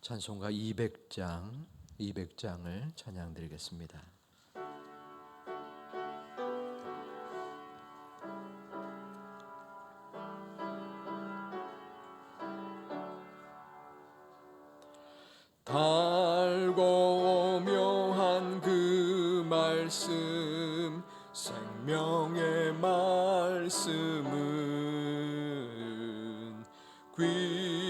찬송가 200장 200장을 찬양 드리겠습니다. 달고 묘한 그 말씀 생명의 말씀은 귀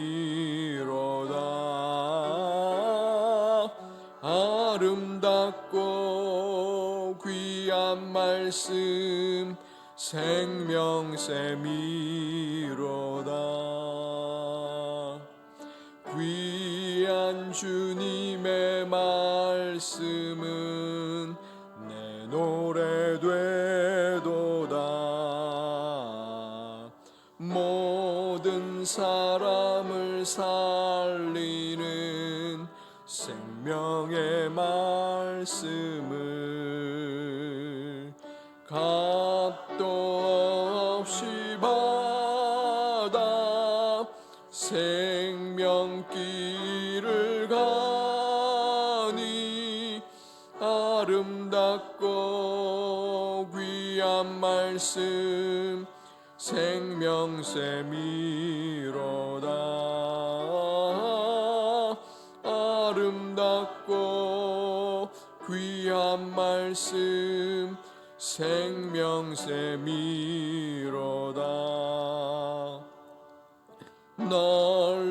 말씀 생명샘이로다. 귀한 주님의 말씀은 내 노래 되도다. 모든 사람을 살리는 생명의 말씀을 아름답고 귀한 말씀 생명샘이로다. 아름답고 귀한 말씀 생명샘이로다. 널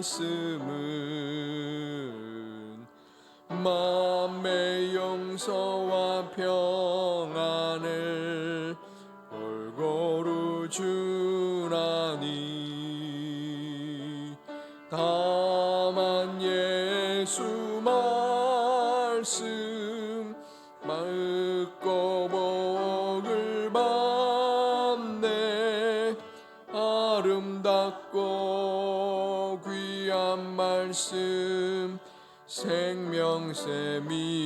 말씀은 맘의 용서와 평안을 골고루 주나니 다 생명샘이로다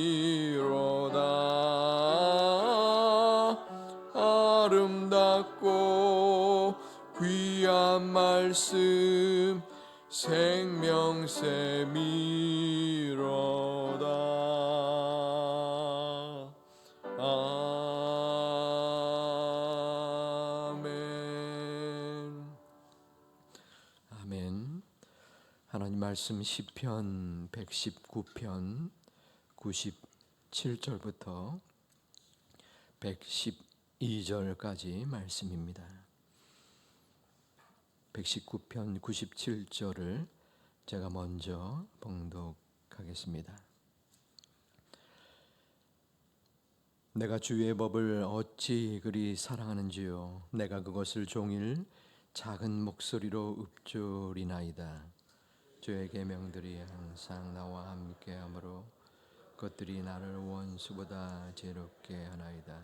아름답고 귀한 말씀 생명샘이로다 아멘. 아멘. 하나님 말씀 시편 119편 97절부터 112절까지 말씀입니다. 119편 97절을 제가 먼저 봉독하겠습니다. 내가 주의 법을 어찌 그리 사랑하는지요 내가 그것을 종일 작은 목소리로 읊조리나이다 주의 계명들이 항상 나와 함께하므로 그 것들이 나를 원수보다 지롭게 하나이다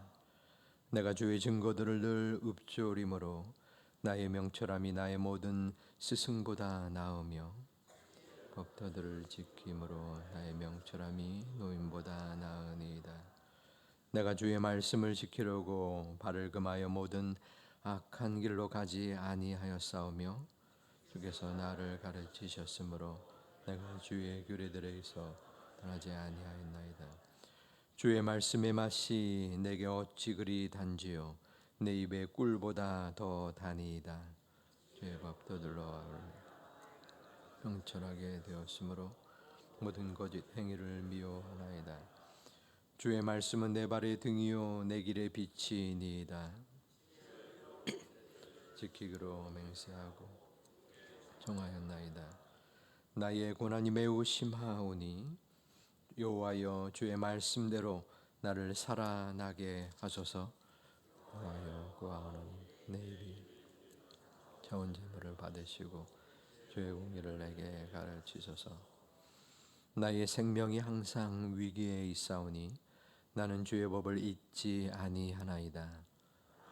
내가 주의 증거들을 늘 읊조리므로 나의 명철함이 나의 모든 스승보다 나으며 법도들을 지킴으로 나의 명철함이 노인보다 나으니이다. 내가 주의 말씀을 지키려고 발을 금하여 모든 악한 길로 가지 아니하였사오며 주께서 나를 가르치셨으므로 내가 주의 규례들에서 떠나지 아니하였나이다. 주의 말씀의 맛이 내게 어찌 그리 단지요 내 입에 꿀보다 더 다니이다. 주의 법도들로 명철하게 되었으므로 모든 거짓 행위를 미워하나이다. 주의 말씀은 내 발의 등이요 내 길의 빛이니이다. 지키기로 맹세하고 정하였나이다. 나의 고난이 매우 심하오니 여호와여 주의 말씀대로 나를 살아나게 하소서. 하여 구하는 내 입이 자원 제물을 받으시고 주의 공의를 내게 가르치소서. 나의 생명이 항상 위기에 있사오니 나는 주의 법을 잊지 아니하나이다.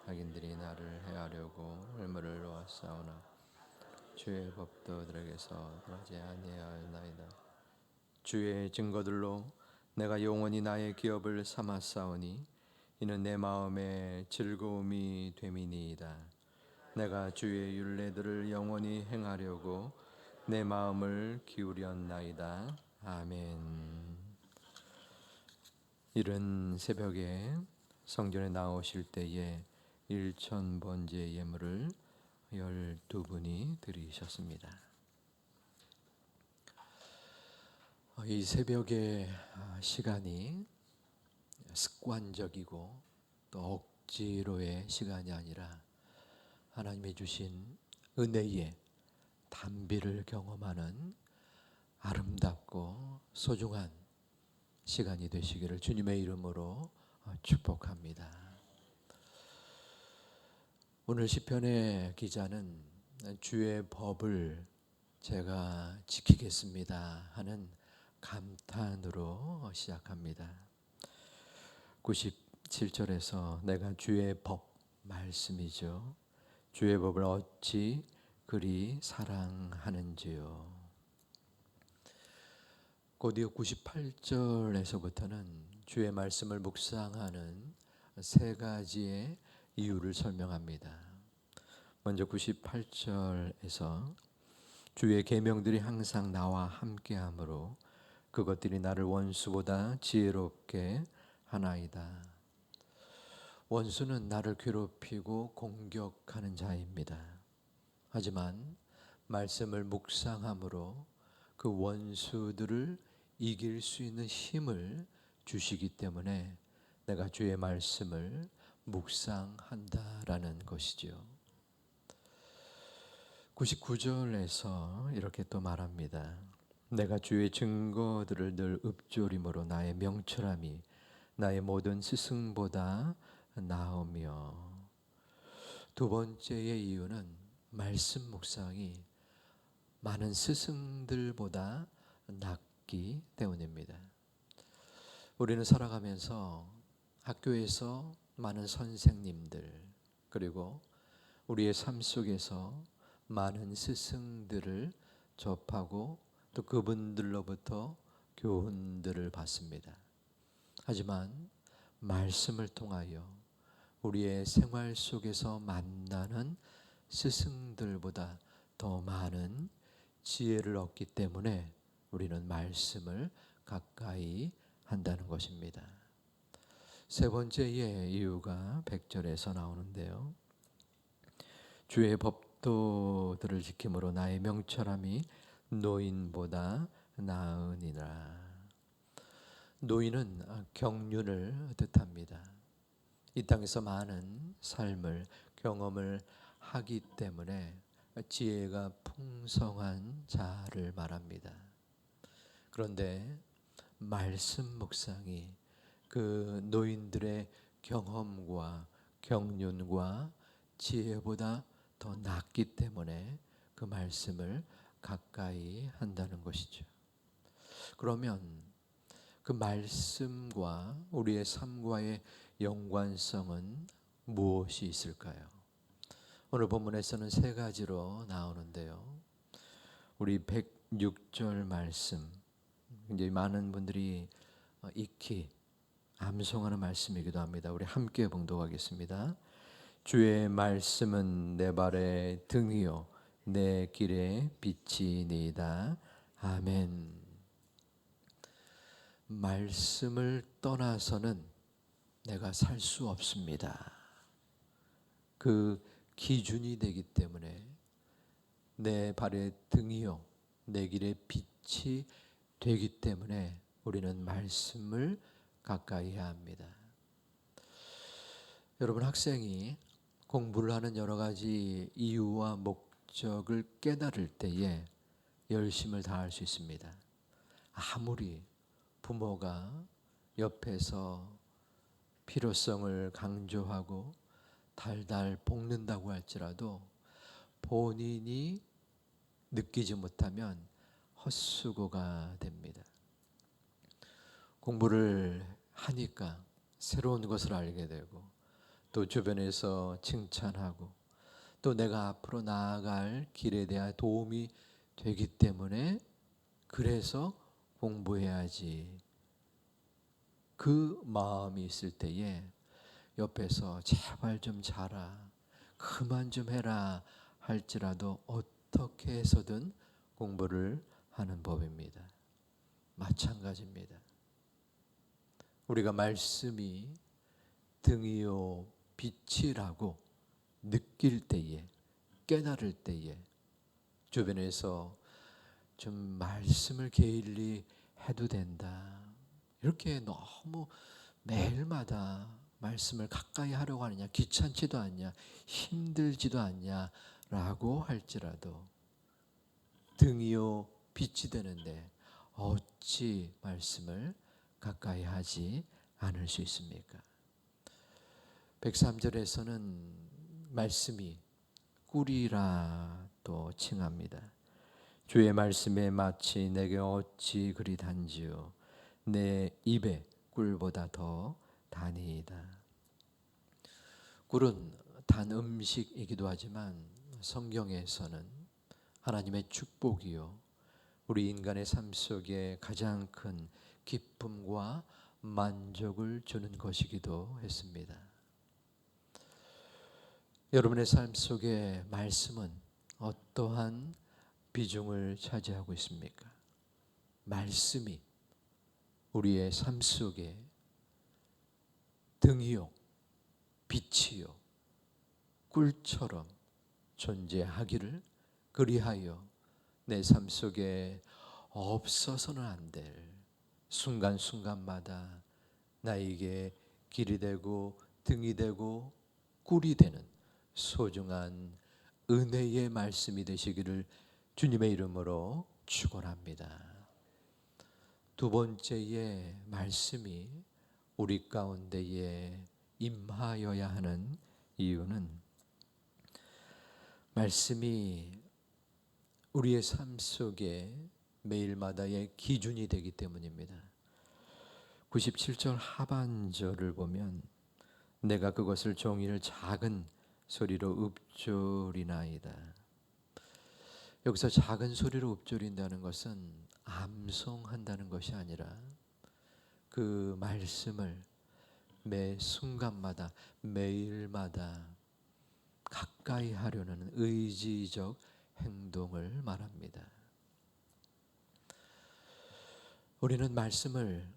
악인들이 나를 해하려고 얼물을 놓았사오나 주의 법도 들에게서 떠나지 아니하나이다. 주의 증거들로 내가 영원히 나의 기업을 삼았사오니 이는 내 마음의 즐거움이 됨이니이다. 내가 주의 율례들을 영원히 행하려고 내 마음을 기울였나이다. 아멘. 이른 새벽에 성전에 나오실 때에 일천 번제 예물을 열두 분이 드리셨습니다. 이 새벽의 시간이 습관적이고 또 억지로의 시간이 아니라 하나님이 주신 은혜의 단비를 경험하는 아름답고 소중한 시간이 되시기를 주님의 이름으로 축복합니다. 오늘 시편의 기자는 주의 법을 제가 지키겠습니다 하는 감탄으로 시작합니다. 97절에서 내가 주의 법 말씀이죠. 주의 법을 어찌 그리 사랑하는지요. 곧이어 98절에서부터는 주의 말씀을 묵상하는 세 가지의 이유를 설명합니다. 먼저 98절에서 주의 계명들이 항상 나와 함께하므로 그것들이 나를 원수보다 지혜롭게 하나이다. 원수는 나를 괴롭히고 공격하는 자입니다. 하지만 말씀을 묵상함으로 그 원수들을 이길 수 있는 힘을 주시기 때문에 내가 주의 말씀을 묵상한다라는 것이죠. 99절에서 이렇게 또 말합니다. 내가 주의 증거들을 늘 읊조림으로 나의 명철함이 나의 모든 스승보다 나으며 두 번째의 이유는 말씀 묵상이 많은 스승들보다 낫기 때문입니다. 우리는 살아가면서 학교에서 많은 선생님들 그리고 우리의 삶 속에서 많은 스승들을 접하고 또 그분들로부터 교훈들을 받습니다. 하지만 말씀을 통하여 우리의 생활 속에서 만나는 스승들보다 더 많은 지혜를 얻기 때문에 우리는 말씀을 가까이 한다는 것입니다. 세 번째의 이유가 100절에서 나오는데요. 주의 법도들을 지킴으로 나의 명철함이 노인보다 나으니라. 노인은 경륜을 뜻합니다. 이 땅에서 많은 삶을 경험을 하기 때문에 지혜가 풍성한 자를 말합니다. 그런데 말씀 묵상이 그 노인들의 경험과 경륜과 지혜보다 더 낫기 때문에 그 말씀을 가까이 한다는 것이죠. 그러면 그 말씀과 우리의 삶과의 연관성은 무엇이 있을까요? 오늘 본문에서는 세 가지로 나오는데요. 우리 106절 말씀 굉장히 많은 분들이 어, 익히 암송하는 말씀이기도 합니다. 우리 함께 봉독하겠습니다. 주의 말씀은 내 발의 등이요 내 길의 빛이니이다. 아멘. 말씀을 떠나서는 내가 살 수 없습니다. 그 기준이 되기 때문에 내 발의 등이요 내 길의 빛이 되기 때문에 우리는 말씀을 가까이 해야 합니다. 여러분 학생이 공부를 하는 여러 가지 이유와 목 적을 깨달을 때에 열심을 다할 수 있습니다. 아무리 부모가 옆에서 필요성을 강조하고 달달 볶는다고 할지라도 본인이 느끼지 못하면 헛수고가 됩니다. 공부를 하니까 새로운 것을 알게 되고 또 주변에서 칭찬하고 또 내가 앞으로 나아갈 길에 대한 도움이 되기 때문에 그래서 공부해야지. 그 마음이 있을 때에 옆에서 제발 좀 자라. 그만 좀 해라. 할지라도 어떻게 해서든 공부를 하는 법입니다. 마찬가지입니다. 우리가 말씀이 등이요 빛이라고 느낄 때에 깨달을 때에 주변에서 좀 말씀을 게일리 해도 된다. 이렇게 너무 매일마다 말씀을 가까이 하려고 하느냐, 귀찮지도 않냐, 힘들지도 않냐라고 할지라도 등이요 빛이 되는데 어찌 말씀을 가까이 하지 않을 수 있습니까? 103절에서는 말씀이 꿀이라 또 칭합니다. 주의 말씀에 마치 내게 어찌 그리 단지요 내 입에 꿀보다 더 단이다. 꿀은 단 음식이기도 하지만 성경에서는 하나님의 축복이요 우리 인간의 삶 속에 가장 큰 기쁨과 만족을 주는 것이기도 했습니다. 여러분의 삶 속에 말씀은 어떠한 비중을 차지하고 있습니까? 말씀이 우리의 삶 속에 등이요, 빛이요, 꿀처럼 존재하기를 그리하여 내 삶 속에 없어서는 안 될 순간순간마다 나에게 길이 되고 등이 되고 꿀이 되는 소중한 은혜의 말씀이 되시기를 주님의 이름으로 축원합니다. 두 번째의 말씀이 우리 가운데에 임하여야 하는 이유는 말씀이 우리의 삶 속에 매일마다의 기준이 되기 때문입니다. 97절 하반절을 보면 내가 그것을 종이를 작은 소리로 읊조리나이다. 여기서 작은 소리로 읊조린다는 것은 암송한다는 것이 아니라 그 말씀을 매 순간마다 매일마다 가까이 하려는 의지적 행동을 말합니다. 우리는 말씀을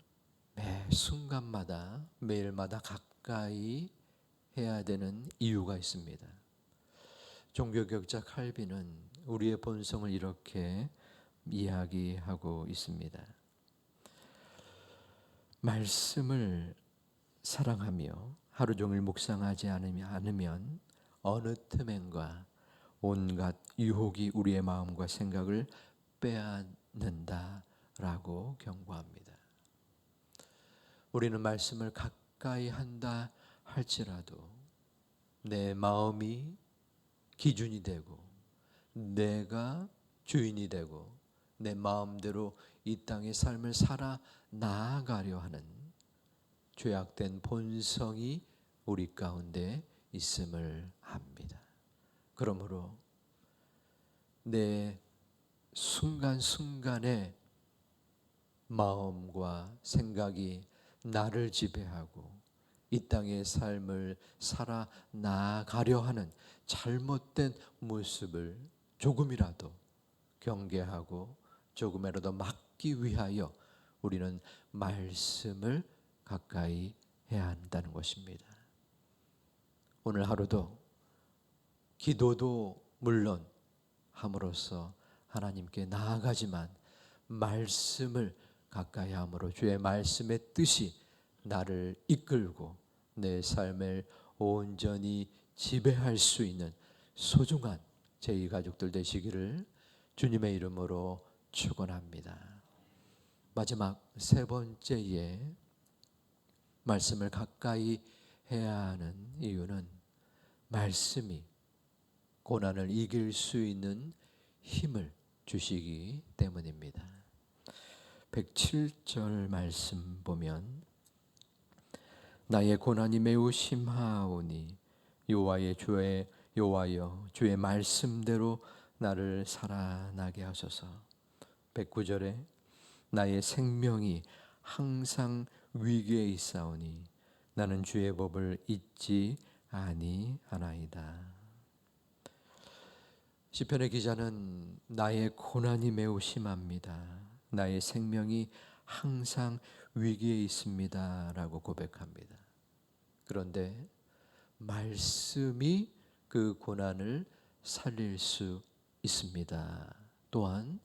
매 순간마다 매일마다 가까이 해야 되는 이유가 있습니다. 종교격자 칼빈은 우리의 본성을 이렇게 이야기하고 있습니다. 말씀을 사랑하며 하루 종일 묵상하지 않으면 어느 틈엔가 온갖 유혹이 우리의 마음과 생각을 빼앗는다라고 경고합니다. 우리는 말씀을 가까이 한다 할지라도 내 마음이 기준이 되고 내가 주인이 되고 내 마음대로 이 땅의 삶을 살아 나아가려 하는 죄악된 본성이 우리 가운데 있음을 압니다. 그러므로 내 순간순간의 마음과 생각이 나를 지배하고 이 땅의 삶을 살아 나가려 하는 잘못된 모습을 조금이라도 경계하고 조금이라도 막기 위하여 우리는 말씀을 가까이 해야 한다는 것입니다. 오늘 하루도 기도도 물론 함으로써 하나님께 나아가지만 말씀을 가까이 함으로 주의 말씀의 뜻이 나를 이끌고 내 삶을 온전히 지배할 수 있는 소중한 제2 가족들 되시기를 주님의 이름으로 축원합니다. 마지막 세 번째에 말씀을 가까이 해야 하는 이유는 말씀이 고난을 이길 수 있는 힘을 주시기 때문입니다. 107절 말씀 보면 나의 고난이 매우 심하오니 여호와의 주의 여호와여 주의 말씀대로 나를 살아나게 하소서. 109절에 나의 생명이 항상 위기에 있사오니 나는 주의 법을 잊지 아니하나이다. 시편의 기자는 나의 고난이 매우 심합니다. 나의 생명이 항상 위기에 있습니다라고 고백합니다. 그런데 말씀이 그 고난을 살릴 수 있습니다. 또한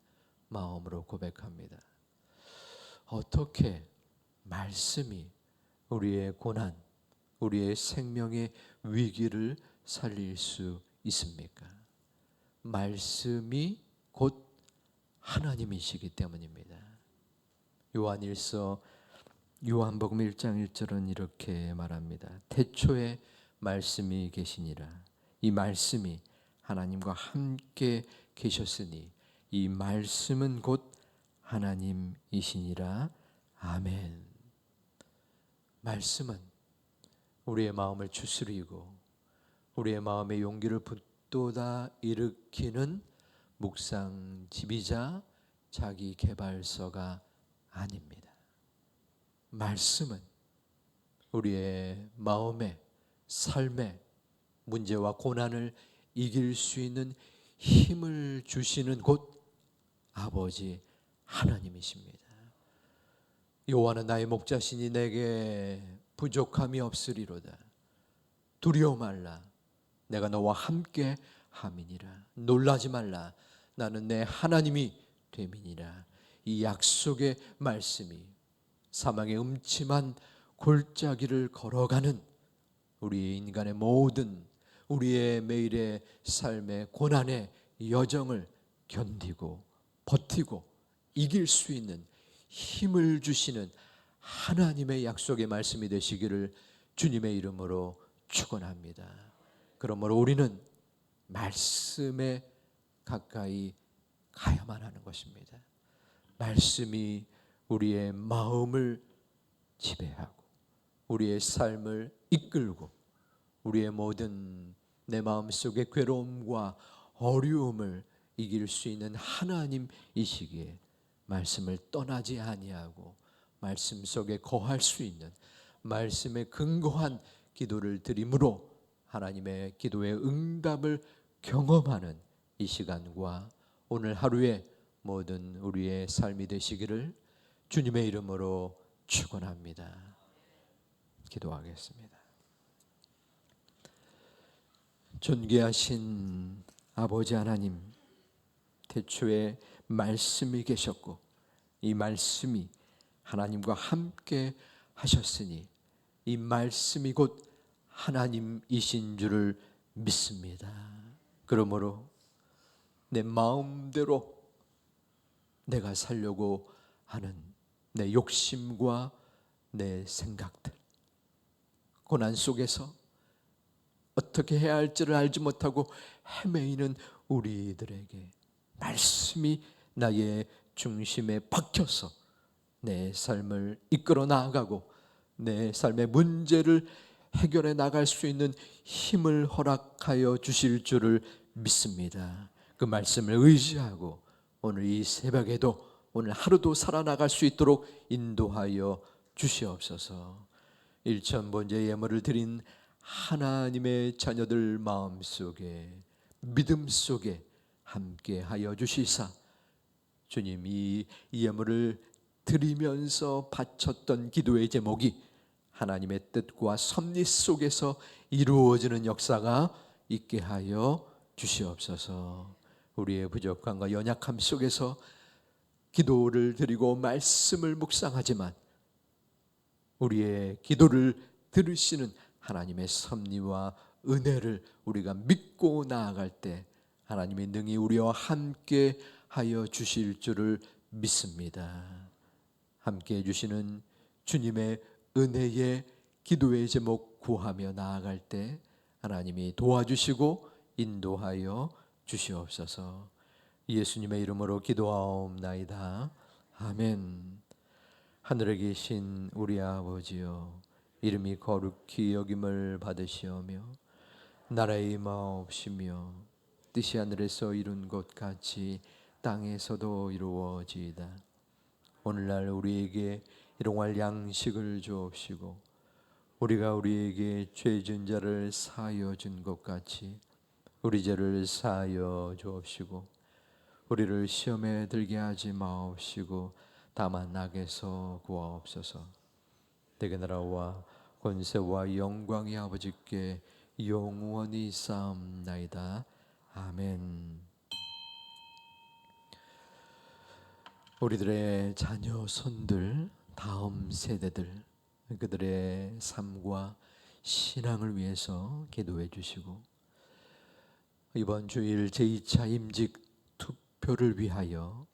마음으로 고백합니다. 어떻게 말씀이 우리의 고난, 우리의 생명의 위기를 살릴 수 있습니까? 말씀이 곧 하나님이시기 때문입니다. 요한일서 요한복음 1장 1절은 이렇게 말합니다. 태초에 말씀이 계시니라. 이 말씀이 하나님과 함께 계셨으니 이 말씀은 곧 하나님이시니라. 아멘. 말씀은 우리의 마음을 추스리고 우리의 마음의 용기를 붙돋아 일으키는 묵상 집이자 자기 개발서가 아닙니다. 말씀은 우리의 마음의 삶의 문제와 고난을 이길 수 있는 힘을 주시는 곳 아버지 하나님이십니다. 여호와는 나의 목자시니 내게 부족함이 없으리로다. 두려워 말라. 내가 너와 함께 함이니라. 놀라지 말라. 나는 내 하나님이 됨이니라. 이 약속의 말씀이 사망의 음침한 골짜기를 걸어가는 우리 인간의 모든 우리의 매일의 삶의 고난의 여정을 견디고 버티고 이길 수 있는 힘을 주시는 하나님의 약속의 말씀이 되시기를 주님의 이름으로 축원합니다. 그러므로 우리는 말씀에 가까이 가야만 하는 것입니다. 말씀이 우리의 마음을 지배하고 우리의 삶을 이끌고 우리의 모든 내 마음 속의 괴로움과 어려움을 이길 수 있는 하나님이시기에 말씀을 떠나지 아니하고 말씀 속에 거할 수 있는 말씀에 근거한 기도를 드림으로 하나님의 기도의 응답을 경험하는 이 시간과 오늘 하루의 모든 우리의 삶이 되시기를 주님의 이름으로 축원합니다. 기도하겠습니다. 존귀하신 아버지 하나님, 태초에 말씀이 계셨고 이 말씀이 하나님과 함께 하셨으니 이 말씀이 곧 하나님이신 줄을 믿습니다. 그러므로 내 마음대로 내가 살려고 하는 내 욕심과 내 생각들 고난 속에서 어떻게 해야 할지를 알지 못하고 헤매이는 우리들에게 말씀이 나의 중심에 박혀서 내 삶을 이끌어 나가고 내 삶의 문제를 해결해 나갈 수 있는 힘을 허락하여 주실 줄을 믿습니다. 그 말씀을 의지하고 오늘 이 새벽에도 오늘 하루도 살아나갈 수 있도록 인도하여 주시옵소서. 일천 번째 예물을 드린 하나님의 자녀들 마음 속에 믿음 속에 함께 하여 주시사 주님 이 예물을 드리면서 바쳤던 기도의 제목이 하나님의 뜻과 섭리 속에서 이루어지는 역사가 있게 하여 주시옵소서. 우리의 부족함과 연약함 속에서 기도를 드리고 말씀을 묵상하지만 우리의 기도를 들으시는 하나님의 섭리와 은혜를 우리가 믿고 나아갈 때 하나님의 능히 우리와 함께 하여 주실 줄을 믿습니다. 함께 해 주시는 주님의 은혜의 기도의 제목 구하며 나아갈 때 하나님이 도와주시고 인도하여 주시옵소서. 예수님의 이름으로 기도하옵나이다. 아멘. 하늘에 계신 우리 아버지여 이름이 거룩히 여김을 받으시오며 나라의 임하옵시며 뜻이 하늘에서 이룬 것 같이 땅에서도 이루어지이다. 오늘날 우리에게 일용할 양식을 주옵시고 우리가 우리에게 죄진 자를 사하여 준 것 같이 우리 죄를 사하여 주옵시고 우리를 시험에 들게 하지 마옵시고 다만 악에서 구하옵소서. 대개 나라와 권세와 영광이 아버지께 영원히 쌓옵나이다. 아멘. 우리들의 자녀 손들 다음 세대들 그들의 삶과 신앙을 위해서 기도해 주시고 이번 주일 제2차 임직 투표를 위하여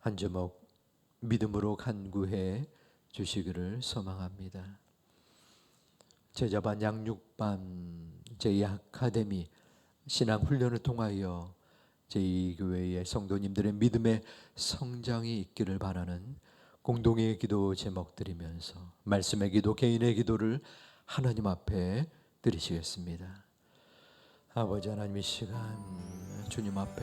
한 제목 믿음으로 간구해 주시기를 소망합니다. 제자반 양육반 제2 아카데미 신앙 훈련을 통하여 제2교회의 성도님들의 믿음의 성장이 있기를 바라는 공동의 기도 제목 드리면서 말씀의 기도 개인의 기도를 하나님 앞에 드리시겠습니다. 아버지 하나님 이 시간 주님 앞에